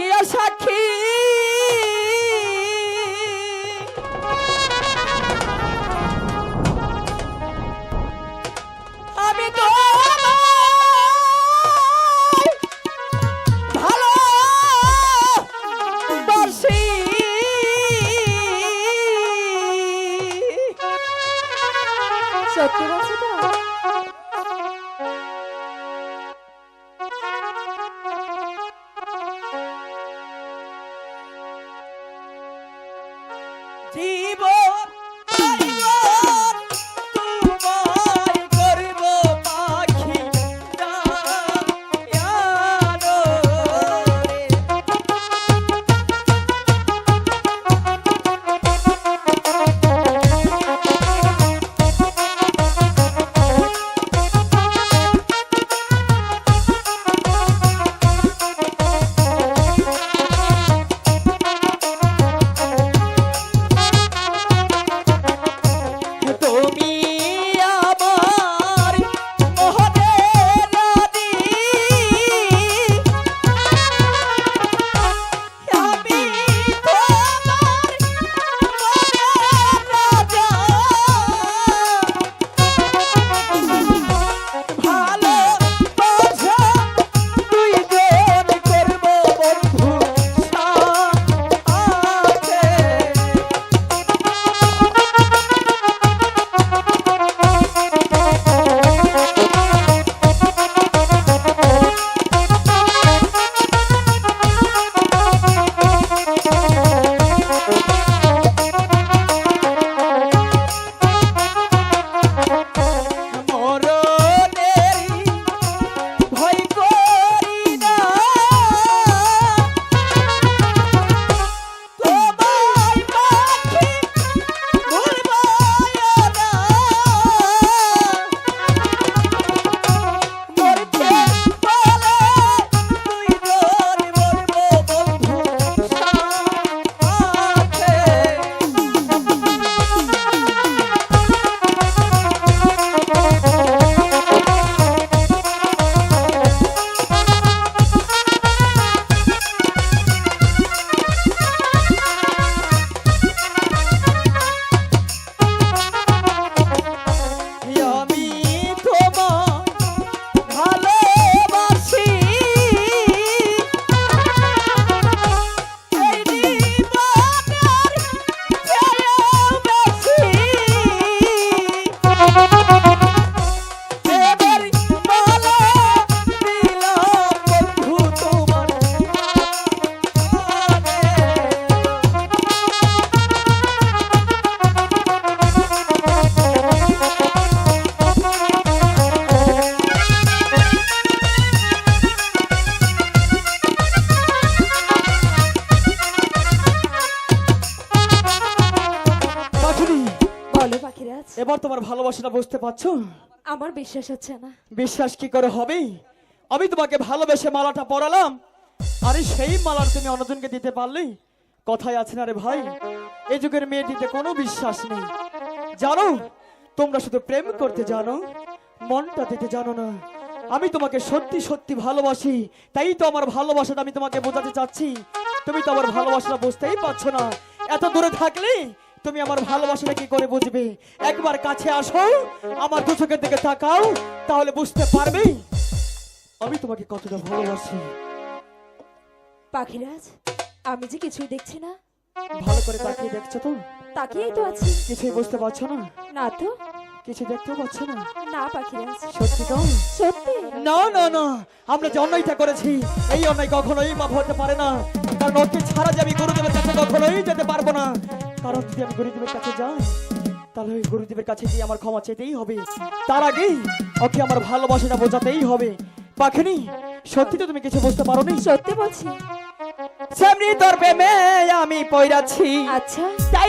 কে সাক্ষী জীবন এবার তোমার ভালোবাসাটা বুঝতে পারছ? আমার বিশ্বাস হচ্ছে না। বিশ্বাস কি করে হবে? আমি তোমাকে ভালোবেসে মালাটা পরালাম। আরে সেই মালার তুমি অন্যজনকে দিতে পারলে? কথাই আছে না রে ভাই এই যুগের মেয়েটিতে কোনো বিশ্বাস নেই। জানো তোমরা শুধু প্রেম করতে জানো মনটা দিতে জানো না। আমি তোমাকে সত্যি সত্যি ভালোবাসি তাই তো আমার ভালোবাসাটা আমি তোমাকে বোঝাতে চাচ্ছি। তুমি তো আমার ভালোবাসাটা বুঝতেই পারছ না। এত দূরে থাকলে তুমি আমার ভালোবাসাটা কি করে বুঝবে? একবার কাছে আসো আমার দু চোখের দিকে তাকাও তাহলে বুঝতে পারবে আমি তোমাকে কতটা ভালোবাসি। পাখিরাজ আমি যে কিছুই দেখছি না। ভালো করে তাকিয়ে দেখছ তো? তাকিয়েই তো আছি। কিছুই বুঝতে পারছ না? না তো। কিছু দেখতেও পাচ্ছ না? না পাখিরাজ। সত্যি তো? সত্যি? না না না। আমরা যে অন্যায়টা করেছি এই অন্যায় কখনোই মাফ হতে পারে না। কারণ ওকে ছাড়া যে আমি গুরুদেবের কাছে কখনোই যেতে পারব না। কারণ যদি আমি গুরুদেবের কাছে যাই তাহলে ওই গুরুদেবের কাছে গিয়ে আমার ক্ষমা চেতেই হবে। তার আগেই ওকে আমার ভালোবাসাটা বোঝাতেই হবে। পাখিনি সত্যি তো তুমি কিছু বুঝতে পারো নি সত্যি বলছি। সামনে তোর প্রেমে আমি পইরাছি। আচ্ছা। তাই